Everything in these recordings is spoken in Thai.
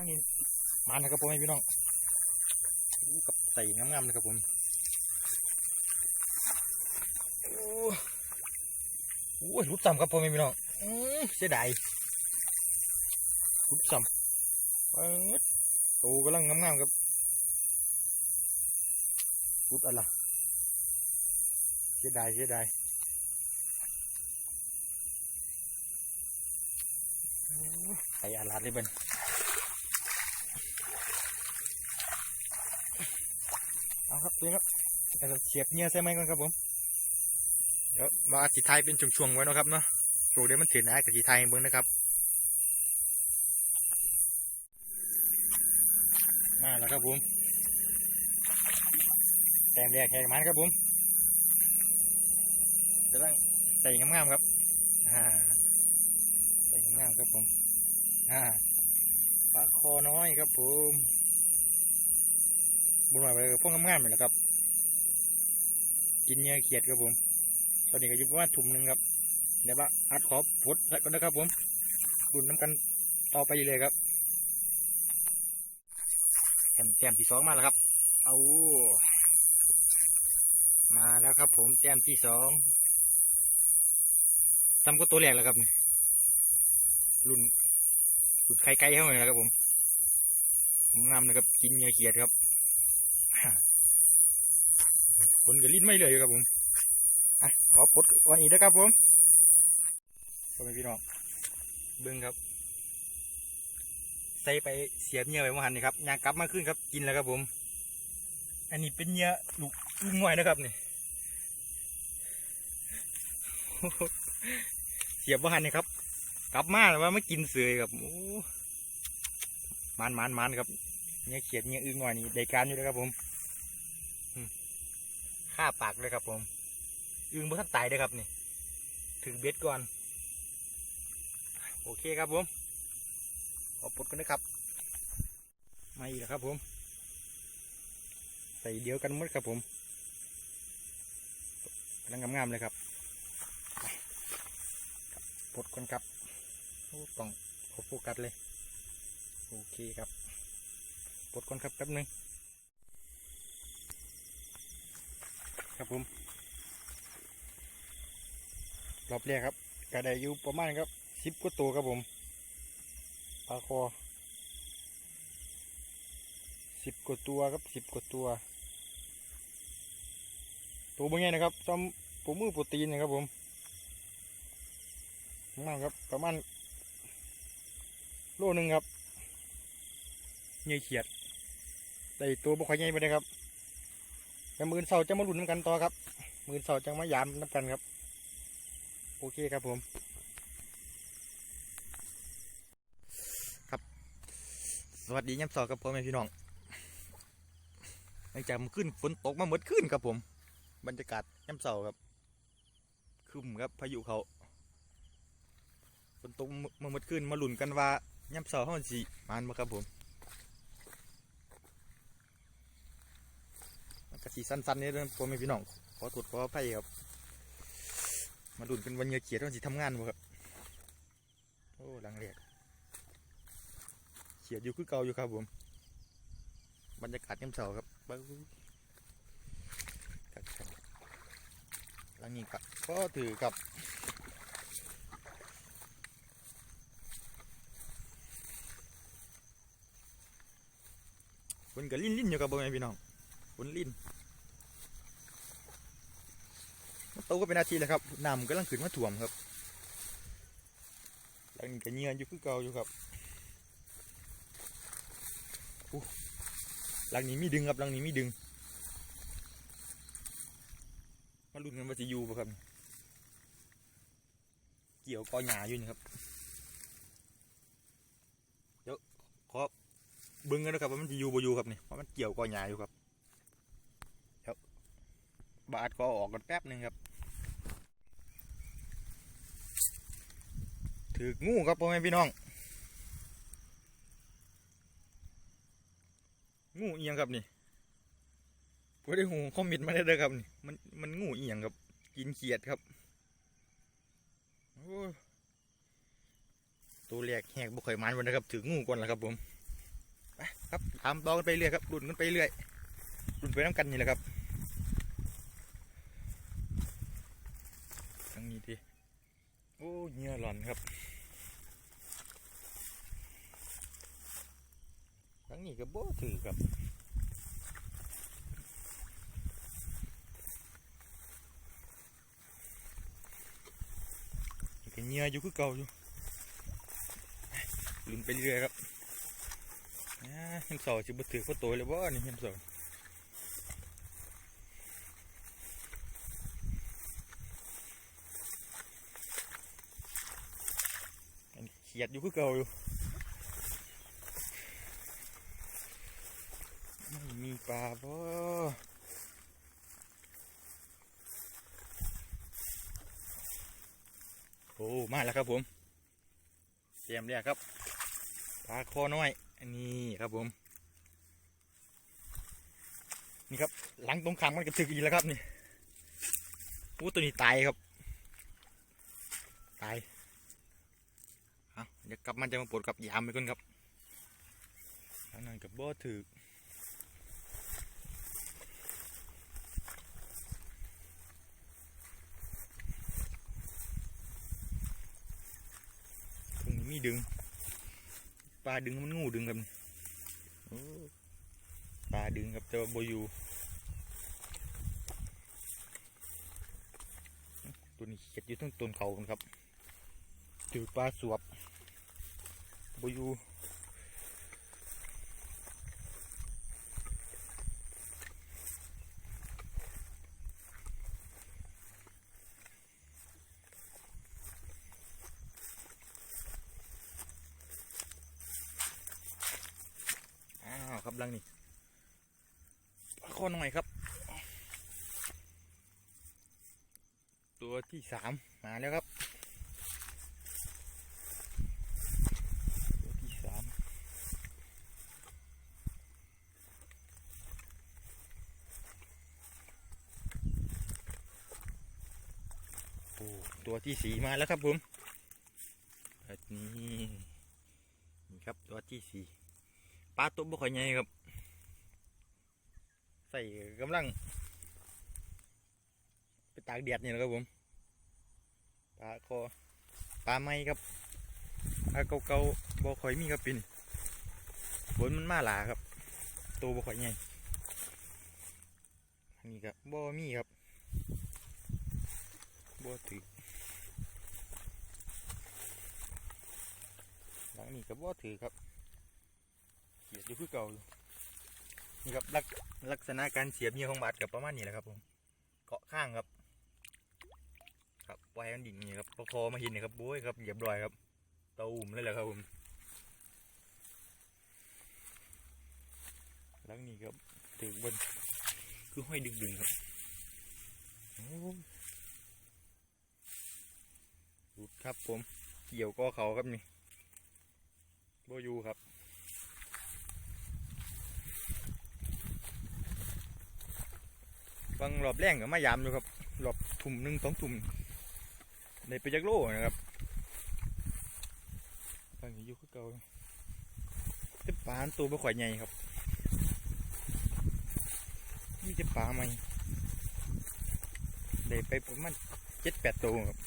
างนี้มานะครับผมพี่น้องกับใส่งามๆนะครับผมโอ้โหรุดซ้ำครับผมพี่น้องเสียดายรุดซ้ำเปิดโตกำลังงามๆครับรุดอะไรเสียดายเสียดายโอ้ใส่อาลาดเลยเบิ้น เอา ครับนี่ครับแต่เสียบเงี้ยใช่ไหมก่อนครับผมเดี๋ยวมาอาจิไทยเป็นช่วงๆไว้นะครับเนาะช่วงเดี๋ยวมันถึงนะกับจิไทยให้เบิ้งนะครับมาแล้วครับผมแต้มแรกแข่งมันครับผมจะต้องใส่งามๆครับใส่งามๆครับผมอ่าปลาคอน้อยครับผม บุญหน่อยไปพวกงามๆนี่แหละครับ กินเนื้อเขียดครับผม ตอนนี้ก็อยู่ประมาณถุงหนึ่งครับ เดี๋ยวว่าอัดขอพดใส่ก่อนนะครับ ผมรุ่นน้ำกันต่อไปเลยครับแต้มแต้มที่สองมาแล้วครับ เอามาแล้วครับ ผมแต้มที่สองทำก็ตัวแรกแล้วครับรุ่นรุ่นไข่ไก่เข้ามาแล้วครับผมผมงามนะครับ กินเนื้อเขียดครับ คนก็ลิ้นไม่เลยครับผมอะขอปลดก่อนอีกนะครับผมพ่อแม่พี่น้องเบิ้งครับ ใส่ไปเสียบเหงื่อไปมหันนี่ครับยางกลับมาขึ้นครับกินแล้วครับผม อันนี้เป็นเหงื่อลูกอึ้งหน่อยนะครับนี่เสียบมื่อหันนี่ครับ กลับมาแล้วว่าไม่กินเสือครับโอ้มันมันมันครับเนี่ยเขียดเนี่ยอึ้งหน่อยนี่ได้การอยู่เลยครับผมาปากเลยครับผมอึงบ่ทันตายเด้อครับนี่ถึงเบ็ดก่อน โอเคครับผมขอปลดกันนะครับ มาอีกแล้วครับผม ใส่เดียวกันหมดครับผมกำลังงามๆเลยครับปลดกันครับต้องขอโฟกัสเลย โอเคครับปลดก่อนครับแป๊บหนึง ครับผม รอบแรกครับกระไดอยู่ประมาณครับสิบกว่าตัวครับผมปลาคอสิบกว่าตัวครับสิบกว่าตัว ตัวบางอย่างนะครับซ้ำปูมือโปรตีนนะครับผมประมาครับประมาณโลหนึ่งครับเงียเขียดแต่ตัวบุคคลใหญ่ไปเลยครับ แต่มือเสาจะมาลุ้นน้ำกันต่อครับ มือเสาจะมายามน้ำกันครับ โอเคครับผม ครับ สวัสดีย้ำสอกับพ่อแม่พี่น้องหลังจากมันขึ้นฝนตกมาเมื่อคืนครับผม บรรยากาศย้ำเสาครับคึมครับพายุเขาฝนตกมาเมื่อคืนมาหลุนกันว่าย้ำเสาห้องสีมานมาครับผมมัน กระสีสั้นๆนี่ด้อพ่อแม่พี่น้องขอตรวจขออภัยครับ มาดุนกันวันเงือเขียดวันสิทำงานบ่ครับโอ้หลังเรียกเขียดอยู่คือเก่าอยู่ครับผมบรรยากาศยามเช้าครับเบิ้งครับหลังนี้ครับก็ถือกับฝนก็ลิ้นลิ้นๆอยู่ครับพ่อแม่พี่น้อง นลิ้นมันโตก็เป็นนาทีแหละครับน้ำกำลังขึ้นมาถ่วมครับหลังนี้ก็เงียอยู่คือเก่าอยู่ครับหลังนี้มีดึงครับหลังนี้มีดึงมาลุ้นกันว่าจะอยู่ป่ะครับ เกี่ยวกอหญ้าอยู่นี่ครับเดี๋ยวขอเบิ้งกันนะครับว่ามันจะอยู่บ่อยู่ครับนี่เพราะมันเกี่ยวกอหญ้าอยู่ครับ บาดกอออกกันแป๊บหนึ่งครับ ถืองูครับพ่อแม่พี่น้อง งูเอียงครับนี่ผู้ได้หูคอมมิตมาได้เลยครับนี่มันมันงูเอียงครับ กินเขียดครับตัวแรกแหกบุกไขอยมันวันนะครับ ถืองูก่อนแล้วครับผมไปครับตามต่อกันไปเรื่อยครับรุ่นกันไปเรื่อยรุ่นไปน้ำกันนี่แหละครับทางนี้ที โอ้เงื่อหลอนครับทางนี้ก็บ่ถือครับก็เงื่อยู่คือเก่าอยู่รุ่นไปเรื่อยครับอ่าเห็นเสาจิบถือก็ตัวเลยบ่นี่เห็นเสา อันเขียดอยู่คือเก่าอยู่ ไม่มีปลาบ่โอ้ มาแล้วครับผม เตรียมเรียกครับ ปลาคอน้อยอันนี้ครับผม นี่ครับ หลังตรงขางมันกระถึกอีกแล้วครับนี่อู้ตัวนี้ตายครับ ตาย ดี๋ยวกลับมันจะมาปวดกับยามไปก่อนครับอันนั้นกับบ่ถือตรงนี้มีดึง ปลาดึงมันงูดึงครับปลาดึงครับแต่ว่าโบอยูตัวนี้เข็ดอยู่ทั้งต้นเขาครับเจอปลาสวบ บอยูอ้าวครับลังนี่ปลาข้อหน่อยครับ ตัวที่สามมาแล้วครับ ตัวที่สามโอ้ตัว ที่สีมาแล้วครับผมแบบนี้นี่ครับตัวที่สีปลาตัวบ่ค่อยใหญ่ครับ ใส่กำลัง ไปตากแดดนี่แหละครับผมปลาคอปลาไม้ครับปลาเก่าๆบ่ค่อยมีครับปีนฝนมันมาหลาครับ ตัวบ่ค่อยใหญ่อันนี้ครับบ่มีครับบ่ถือ หลังนี้ก็บ่ถือครับเสียดอยู่คือเก่าอยู่นี่ครับลักลักษณะการเสียบเหยื่อของบาดกับประมาณนี้แหละครับผมเกาะข้างครับ ครับปล่อยมันดิ่งนี่ครับประคอมาหินนี่ครับบุ้ยครับเหยียบรอยครับตูมเลยแหละครับผมล้วนี่ครับถึงบนคือห้อยดึงดึงๆครับหลุดครับผม เกี่ยวก็เขาครับนี่ บอยูครับบางรอบแรงก็มายามอยู่ครับรอบถุ่มหนึ่งสองถุ่มในไปจักโลนะครับบางทีอยู่คือเก่าแต่ปลาอันตัวไม่ค่อยใหญ่ครับมีแต่ปลาใหม่ได้ไปประมาณเจ็ดแปดตัวครับ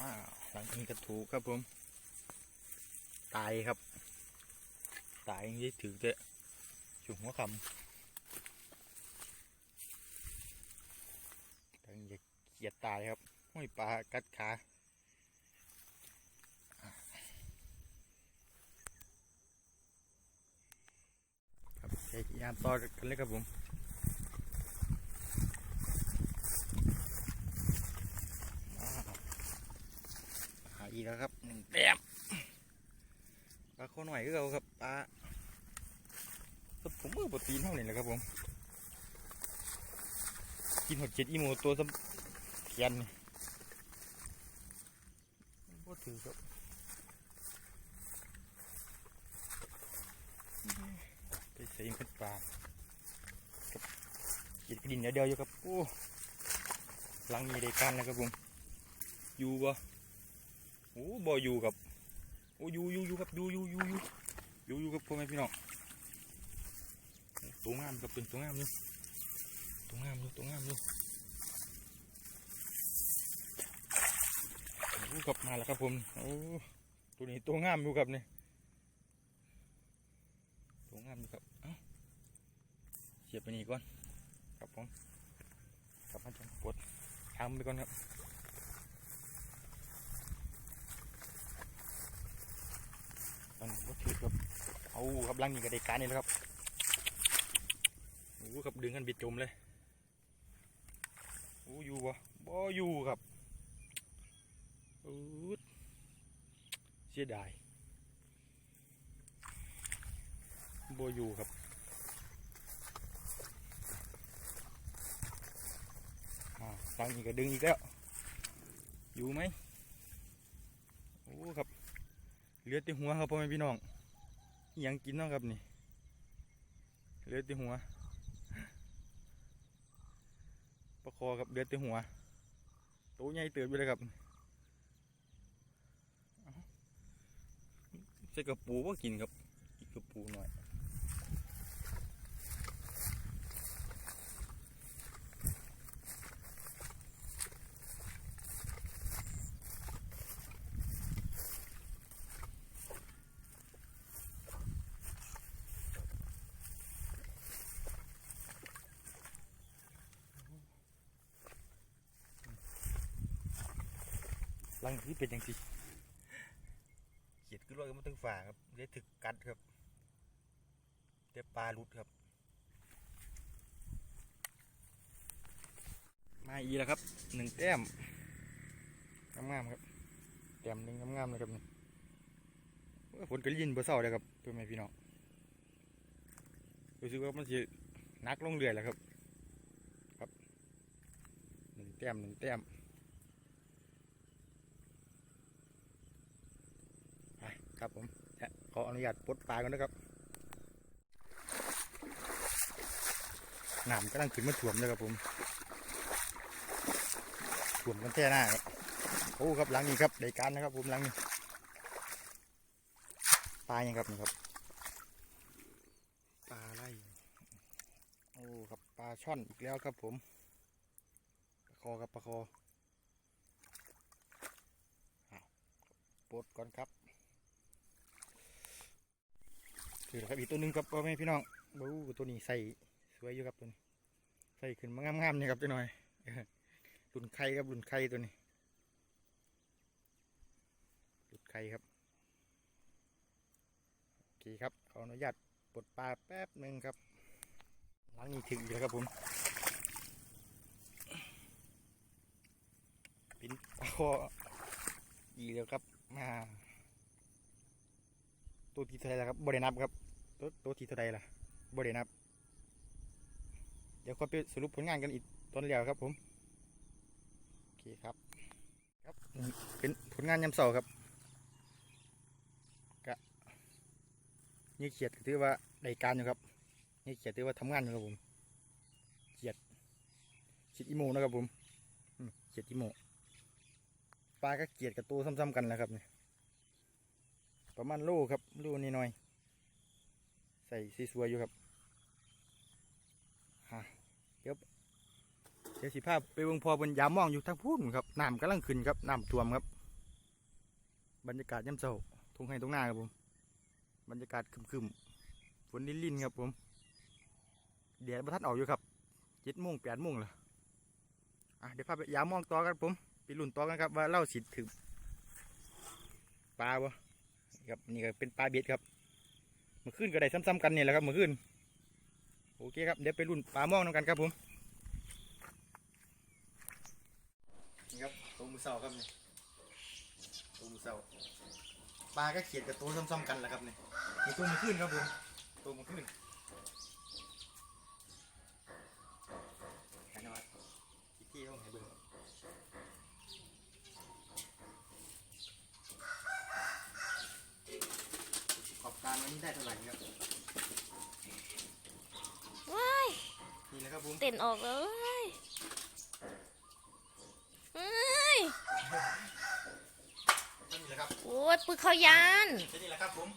อ้าวหลัง นี้กระถูกครับผม ตายครับ ตายยังได้ถือเตะจุ่มหัวคำตั้งอย่าเกียดตายครับห้อยปลากัดขาครับพยายามต่อกันเลยครับผมอ้าวหาอีก แล้วครับหนึ่งแต้มปลาโคหน่อยก็เอาครับปลาครับผมมือปตีนเท่านี้แหละครับผม กินหดเจ็ดอีโมตัวสำเขียนนี่บ่ถือครับไปใส่เป็นปลาครับกินกระดินเดียวๆอยู่ครับโอ้หลังมีได้การแล้วครับผม อยู่บ่ อ้บ่อยู่ครับโอ้อยู่อยู่อยู่ครับอยู่อยู่อยู่อยู่อยู่อยู่ครับพ่อแม่พี่น้องตัวงามครับเป็นตัวงามอยู่ตัวงามอยู่ตัวงามอยู่โอ้ครับมาแล้วครับผมโอ้ตัวนี้ตัวงามอยู่ครับเนี่ยตัวงามอยู่ครับเอ้าเสียบไปนี่ก่อนครับผมกลับมาจังปวดทำไปก่อนครับ มันก็ถือครับ เอาครับลังนี่ก็ได้การนี่แล้วครับโอ้ครับดึงกันบิดจมเลยโอ้อยู่บ่บ่อยู่ครับอืดเสียดายบ่อยู่ครับอ่าลังนี่ก็ดึงอีกแล้ว อยู่ไหมโอ้ครับ เหลือแต่หัวครับพ่อแม่พี่น้อง ยังกินเนาะครับนี่เลือแต่หัวประคอกับเลือแต่หัวโตใหญ่เติบไปเลยครับเอ้าใส่กระปูว่ากินครับอีกกระปูหน่อย ลังที่เป็นอย่างที่เขียดขึ้นรถก็มาถึงฝ่าครับได้ถึกกัดครับเดี๋ยวปลาหลุดครับ มาอีกแล้วครับหนึ่งแต้มงามๆครับแต้มหนึ่งงามๆเลยครับนี่โอ้ยฝนก็ยินเบอร์เศร้าเลยครับตัวแม่พี่น้องรู้สึกว่ามันจะนักลงเรือแล้วครับ ครับหนึ่งแต้มหนึ่งแต้ม ไป ครับผมขออนุญาตปลดปลากันนะครับน้ำกำลังขึ้นมาถ่วมเลยครับผมถ่วมกันแท่หน้าโอ้ครับหลังนี้ครับได้การนะครับผมหลังนี้ปลายังครับนี่ครับปลาไล่โอ้ครับปลาช่อนอีกแล้วครับผมปลาคอครับปลาคอปลดก่อนครับ คือครับอีกตัวหนึ่งครับพ่อแม่พี่น้องบูตัวนี้ใส่สวยอยู่ครับตัวนี้ ใส่ขึ้นมางามๆนี่ครับตัวหน่อยรุ่นไข่ครับรุ่นไข่ตัวนี้รุ่นไข่ครับโอเคครับขออนุญาตปลดปลาแป๊บหนึ่งครับหลังนี้ถึงอีกแล้วครับผมปินปลาคออีแล้วครับมา ตัวที่เท่าไรล่ะครับบรินับครับตัวตัวที่เท่าไรล่ะบรินับ เดี๋ยวค่อยไปสรุปผลงานกันอีกตอนเดียวครับผมโอเคครับ ครับเป็นผลงานยำเสาครับกะนี่เขียดถือว่าได้การอยู่ครับนี่เขียดถือว่าทำงานอยู่ครับผมเขียดเขียดอีโมนะครับผมเขียดอีโมปลาก็เขียดกับตัวซ้ำๆกันแหล้วครับเนี่ย ประมาณโลครับโลนี่หน่อย ใส่สีสวยอยู่ครับฮะเดี๋ยวเดี๋ยวสิภาพไปเบิ่งพอบนยามมองอยู่ทางพูนครับน้ำกำลังขึ้นครับน้ำท่วมครับ บรรยากาศย่ำเช้าทุ่งไห้ทุ่งนาครับผมบรรยากาศครึมๆฝนลิ่นๆครับผมเดี๋ยวประทัดออกอยู่ครับเจ็ดโมงแปดโมงแล้วอะเดี๋ยวพาไปยามมองต่อกันผมไปลุ่นต่อกันครับว่าเล่าสิถึงปลาบ่ ครับนี่ก็เป็นปลาเบ็ดครับเมื่อคืนก็ได้ซ้ำๆกันนี่แหละครับเมื่อคืนโอเคครับเดี๋ยวไปรุ่นปลาม่องนำกันครับผมนี่ครับตัวมือเสาครับนี่ตัวมือเสาปลาก็เขียดกับตัวซ้ำๆกันแหละครับนี่นี่ตัวมือขึ้นครับผมตัวมือขึ้นนะครับอีกที่ต้องให้เบิ่ง ขอบการวันนี้ได้เท่าไหร่ครับ ว้าย นี่แห ละครับผมเต้นออกเลยเฮ้ยนี่แหละนะครับ โอ้ยปืนเขายาน แค่นี้แหละครับผม